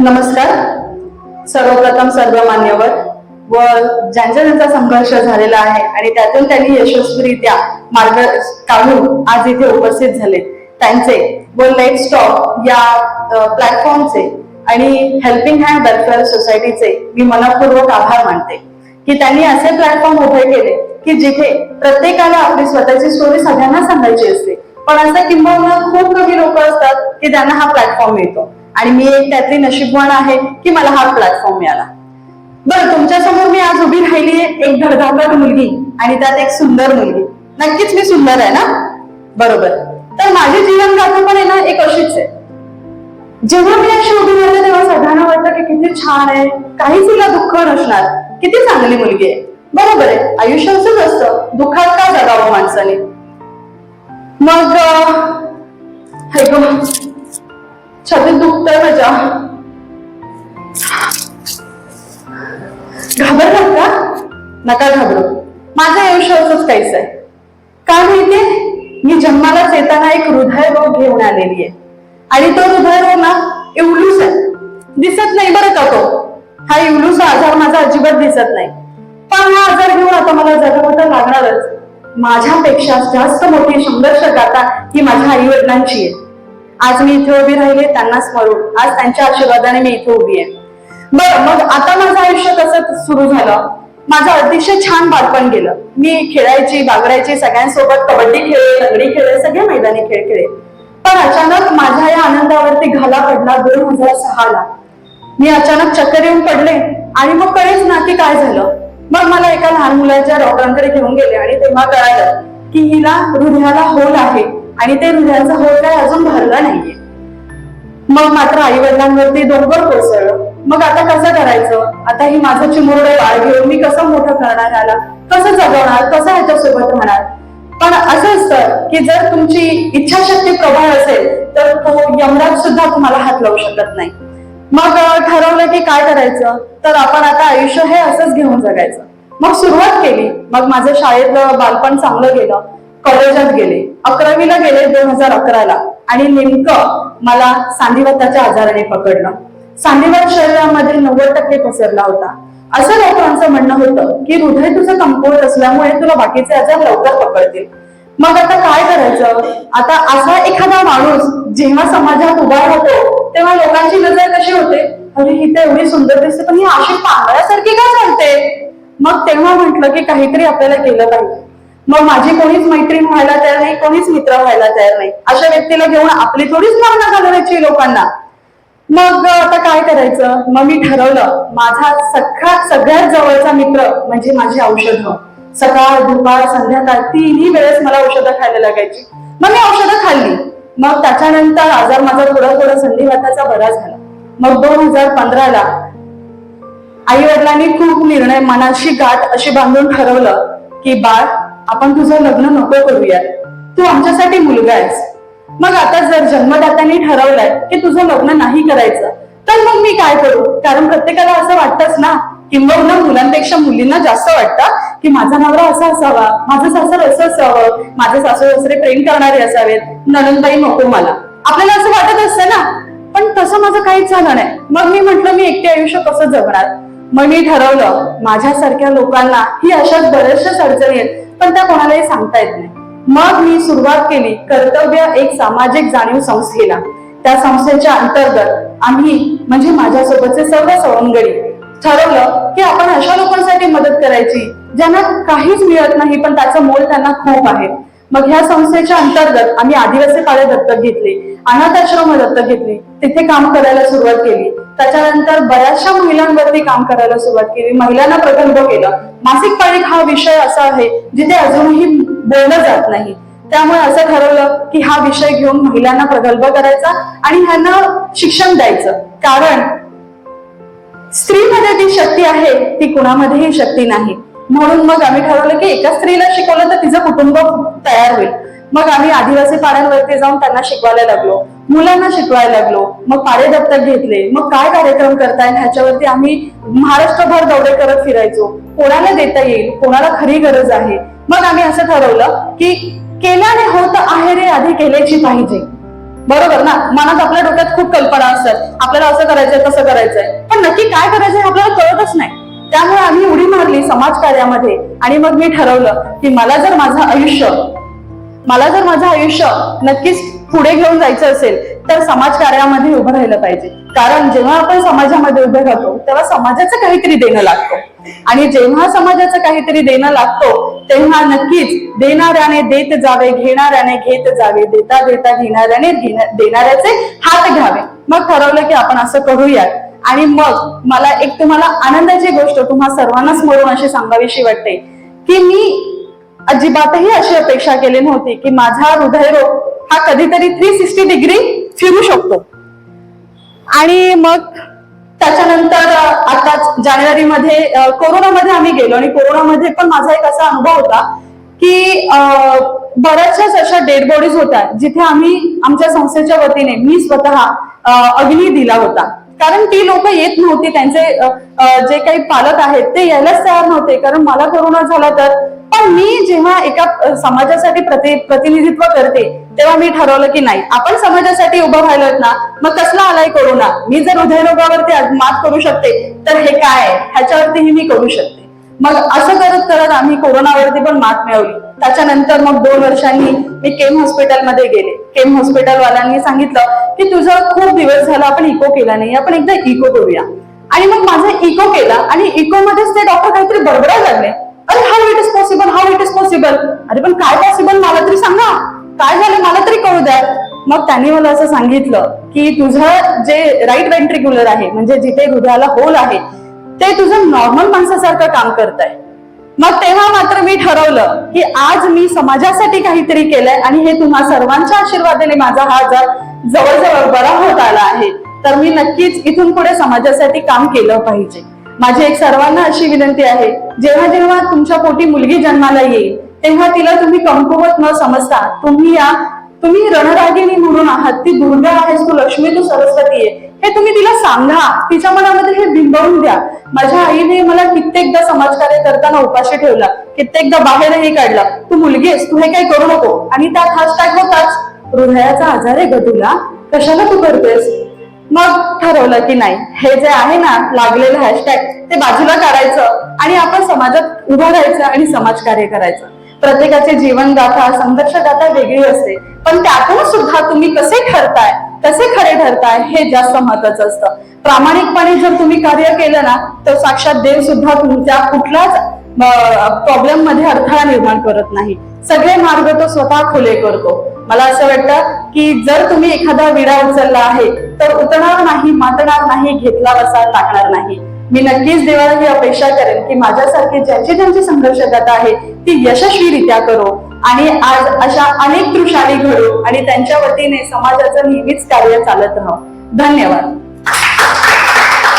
नमस्कार. सर्वप्रथम सर्व मान्यवर व ज्यांचा ज्यांचा संघर्ष झालेला आहे आणि त्यातून त्यांनी यशस्वीरित्या मार्ग काढून आज इथे उपस्थित झाले. त्यांचे व लेट स्टॉप या प्लॅटफॉर्मचे आणि हेल्पिंग हँड वेलफेअर सोसायटीचे मी मनपूर्वक आभार मानते की त्यांनी असे प्लॅटफॉर्म उभे केले की जिथे प्रत्येकाला आपली स्वतःची स्टोरी सगळ्यांना सांगायची असते. पण असं किंबहुना खूप कमी लोक असतात की त्यांना हा प्लॅटफॉर्म मिळतो. आणि मी एक त्यातली नशीबवान आहे की मला हा प्लॅटफॉर्म मिळाला. बरं तुमच्यासमोर मी आज उभी राहिली एक धडधाकट मुलगी आणि त्यात एक सुंदर मुलगी. नक्कीच मी सुंदर आहे ना? बरोबर. तर माझी जीवनगाथा पण आहे ना एक अशीच आहे. जेव्हा मी अशी उभी राहते तेव्हा सगळ्यांना वाटतं की किती छान आहे. काहीच तिला दुःख नसणार. किती चांगली मुलगी आहे. बरोबर आहे. आयुष्य असंच असतं. दुःखात का जगावं माणसाने? मग अं, हे छातीत दुखतंय माझ्या. घाबरलात का? नका घाबरू. माझं आयुष्य असंच काहीच आहे. का माहितीये? मी जन्मालाच येताना एक हृदय रोग घेऊन आलेली आहे. आणि तो हृदय रोग ना इवलूस आहे. दिसत नाही बरं का तो? हा इवलूस आजार माझा अजिबात दिसत नाही. पण हा आजार घेऊन आता मला जगावं तर लागणारच. माझ्यापेक्षा जास्त मोठी संघर्ष गाथा ही माझ्या आई वडिलांची आहे. आज मी इथे उभी राहिले त्यांना स्मरून आज त्यांच्या आशीर्वादाने मी इथे उभी आहे. बरं मग आता माझं आयुष्य कसं सुरू झालं? माझं अतिशय छान बालपण गेलं. मी खेळायची बागडायची सगळ्यांसोबत कबड्डी खेळले लंगडी खेळ सगळे मैदानी खेळ खेळे पण अचानक माझ्या या आनंदावरती घाला पडला दोन हजार सहा ला मी अचानक चक्कर येऊन पडले आणि मग कळेच ना की काय झालं. मग मला एका लहान मुलाच्या डॉक्टरांकडे घेऊन गेले आणि तेव्हा कळालं की हिला हृदयाला होल आहे. आणि ते हृदयाचा होल काय अजून भरला नाहीये. मग मात्र आई वडिलांवरती डोंगर कोसळलं. मग आता कसं करायचं? आता ही माझं चिमुरड बाळ घेऊन मी कसं मोठं करणार आला कसं जगवणार? कसं ह्याच्यासोबत राहणार? पण असं असतं की जर तुमची इच्छाशक्ती प्रबळ असेल तर तो यमराज सुद्धा तुम्हाला हात लावू शकत नाही. मग ठरवलं की काय करायचं? तर आपण आता आयुष्य हे असंच घेऊन जगायचं. मग सुरुवात केली. मग माझं शाळेत बालपण चांगलं गेलं. कॉलेजात गेले. अकरावीला गेले दोन हजार अकराला. आणि नेमकं मला सांधिवाताच्या आजाराने पकडलं. सांधिवात शरीरामध्ये नव्वद टक्के पसरला होता. असं डॉक्टरांचं म्हणणं होतं की हृदय तुझं कमकुवत असल्यामुळे तुला बाकीचे आजार लवकर पकडतील. मग आता काय करायचं? आता असा एखादा माणूस जेव्हा समाजात उभा होतो तेव्हा लोकांची नजर कशी होते? अरे ही तर एवढी सुंदर दिसते पण ही अशी पांढऱ्यासारखी का चालते मग तेव्हा म्हटलं की काहीतरी आपल्याला केलं पाहिजे. मग माझी कोणीच मैत्रीण व्हायला तयार नाही कोणीच मित्र व्हायला तयार नाही. अशा व्यक्तीला घेऊन आपली थोडीच भावना घालवायची लोकांना. मग आता काय करायचं? मग मी ठरवलं माझा सगळ्यात सगळ्यात जवळचा मित्र म्हणजे माझी औषधं. सकाळ दुपार संध्याकाळ तिन्ही वेळेस मला औषधं खायला लागायची. मग मी औषधं खाल्ली. मग त्याच्यानंतर आजार माझा थोडा थोडा संधिवाताचा बरा झाला. मग दोन हजार पंधराला आई वडिलांनी खूप निर्णय मनाशी गाठ अशी बांधून ठरवलं की बाळ आपण तुझं लग्न नको करूया. तू आमच्यासाठी मुलगा आहेस. मग आता जर जन्मदात्यांनी ठरवलंय की तुझं लग्न नाही करायचं तर मग मी काय करू? कारण प्रत्येकाला असं वाटतच ना किंबहुना मुलांपेक्षा मुलींना जास्त वाटतं की माझा नवरा असा असावा माझं सासर असं असावं माझे सासू सासरे प्रेम करणारे असावेत ननंदबाई नको मला. आपल्याला असं वाटत असतं ना? पण तसं माझं काहीच झालं नाही. मग मी म्हंटल मी एकटे आयुष्य कसं जगणार? मग मी ठरवलं माझ्यासारख्या लोकांना ही अशाच बऱ्याचशाच अडचणी आहेत. पण त्या कोणालाही सांगता येत नाही. मग मी सुरुवात केली कर्तव्य एक सामाजिक जाणीव संस्थेला. त्या संस्थेच्या अंतर्गत आम्ही म्हणजे माझ्यासोबतचे सर्व सवंगडी ठरवलं की आपण अशा लोकांसाठी मदत करायची ज्यांना काहीच मिळत नाही पण त्याचं मोल त्यांना खूप आहे. मग ह्या संस्थेच्या अंतर्गत आम्ही आदिवासी पाडे दत्तक घेतले अनाथ आश्रम दत्तक घेतले तिथे काम करायला सुरुवात केली. त्याच्यानंतर बऱ्याचशा महिलांवरती काम करायला सुरुवात केली. महिलांना प्रगल्भ केलं. मासिक पाळीक हा विषय असा आहे जिथे अजूनही बोललं जात नाही. त्यामुळे असं ठरवलं की हा विषय घेऊन महिलांना प्रगल्भ करायचा आणि ह्यांना शिक्षण द्यायचं. कारण स्त्रीमध्ये जी शक्ती आहे ती कुणामध्येही शक्ती नाही. म्हणून मग आम्ही ठरवलं की एका स्त्रीला शिकवलं तर तिचं कुटुंब तयार होईल. मग आम्ही आदिवासी पाड्यांवरती जाऊन त्यांना शिकवायला लागलो. मुलांना शिकवायला लागलो. मग पाडे दत्तक घेतले. मग काय कार्यक्रम करताय? ह्याच्यावरती आम्ही महाराष्ट्रभर दौरे करत फिरायचो. कोणाला देता येईल? कोणाला खरी गरज आहे? मग आम्ही असं ठरवलं की केल्याने होत आहे रे आधी केल्याची पाहिजे. बरोबर ना? मनात आपल्या डोक्यात खूप कल्पना असतात. आपल्याला असं करायचंय तसं करायचंय. पण नक्की काय करायचंय आपल्याला कळतच नाही. त्यामुळे आम्ही उडी मारली समाज कार्यामध्ये आणि मग मी ठरवलं की मला जर माझं आयुष्य मला जर माझं आयुष्य नक्कीच पुढे घेऊन जायचं असेल तर समाज कार्यामध्ये उभं राहिलं पाहिजे. कारण जेव्हा आपण समाजामध्ये उभे राहतो तेव्हा समाजाचं काहीतरी देणं लागतं. आणि जेव्हा समाजाचं काहीतरी देणं लागतो तेव्हा नक्कीच देणाऱ्याने देत जावे घेणाऱ्याने घेत जावे देता देता घेणाऱ्याने देणाऱ्याचे हात घ्यावे. मग ठरवलं की आपण असं करूयात. आणि मग मला एक तुम्हाला आनंदाची गोष्ट तुम्हा सर्वांना स्मरून अशी सांगावीशी वाटते की मी अजिबातही अशी अपेक्षा केली नव्हती की माझा हृदयरोग हा कधीतरी थ्री सिक्स्टी डिग्री फिरू शकतो. आणि मग त्याच्यानंतर आताच जानेवारीमध्ये कोरोनामध्ये आम्ही गेलो आणि कोरोनामध्ये पण माझा एक असा अनुभव होता की बऱ्याचशाच अशा डेड बॉडीज होत्या जिथे आम्ही आमच्या संस्थेच्या वतीने मी स्वतः अग्नी दिला होता. कारण ती लोक येत नव्हती त्यांचे जे काही पालक आहेत ते यायलाच तयार नव्हते. कारण मला कोरोना झाला तर पण मी जेव्हा एका समाजासाठी प्रति प्रतिनिधित्व करते तेव्हा मी ठरवलं की नाही. आपण समाजासाठी उभं राहिलोत ना मग कसला आलाय कोरोना? मी जर हृदयरोगावरती मात करू शकते तर हे काय ह्याच्यावरतीही मी करू शकते. मग असं करत करत आम्ही कोरोनावरती पण मात मिळवली. त्याच्यानंतर मग दोन वर्षांनी मी केम हॉस्पिटलमध्ये गेले. केम हॉस्पिटल वाल्यांनी सांगितलं की तुझं खूप दिवस झाला आपण इको केला नाही आपण एकदा इको करूया. आणि मग माझा इको केला आणि इको मध्येच ते डॉक्टर काहीतरी बडबडायला लागले. अरे how it is possible how it is possible अरे पण काय पॉसिबल मला तरी सांगा. काय झालं मला तरी कळू द्या. मग त्यांनी मला असं सांगितलं की तुझं जे राईट वेंट्रिक्युलर आहे म्हणजे जिथे हृदयाला होल आहे ते तुझं नॉर्मल माणसासारखं काम करत आहे मग तेव्हा मात्र मी ठरवलं की आज मी समाजासाठी काहीतरी केलंय आणि हे तुम्हा सर्वांच्या आशीर्वादाने माझा हा आजार जवळजवळ बरा होत आला आहे. तर मी नक्कीच इथून पुढे समाजासाठी काम केलं पाहिजे. माझी एक सर्वांना अशी विनंती आहे जेव्हा जेव्हा तुमच्या पोटी मुलगी जन्माला येईल तेव्हा तिला तुम्ही कमकुवत न समजता तुम्ही या तुम्ही रणरागिणी म्हणून आहात ती दुर्गा आहेस तू लक्ष्मी तू सरस्वती आहे हे तुम्ही तिला सांगा. तिच्या मनामध्ये हे बिंबवून द्या. माझ्या आईने मला कित्येकदा समाजकार्य करताना उपाशी ठेवला. कित्येकदा बाहेरही काढला. तू मुलगी आहेस तू हे काही करू नको. आणि त्यात हॅशटॅग होताच. हृदयाचा आजार आहे ग तुला. कशाला तू करतेस? मग ठरवलं की नाही. हे जे आहे ना लागलेलं हॅशटॅग ते बाजूला काढायचं. आणि आपण समाजात उभं राहायचं आणि समाजकार्य करायचं. प्रत्येकाची जीवनगाथा संघर्ष गाथा वेगळी असते. पण त्यातून सुद्धा तुम्ही कसे ठरताय? कसे खरे ठरताय हे जास्त महत्वाचं असतं. प्रामाणिकपणे जर तुम्ही कार्य केलं ना तर साक्षात देव सुद्धा तुमच्या कुठलाच प्रॉब्लेममध्ये अडथळा निर्माण करत नाही. सगळे मार्ग तो स्वतः खुले करतो. मला असं वाटतं की जर तुम्ही एखादा विडा उचलला आहे तर उतरणार नाही मातणार नाही घेतला वसा टाकणार नाही. मी नक्कीच देवाला ही अपेक्षा करेन की माझ्यासारखी ज्यांची ज्यांची संघर्ष गाथा आहे ती यशस्वीरित्या करो. आणि आज अशा अनेक दृशाली घडू आणि त्यांच्या वतीने समाजाचं नेहमीच कार्य चालत राहू. धन्यवाद.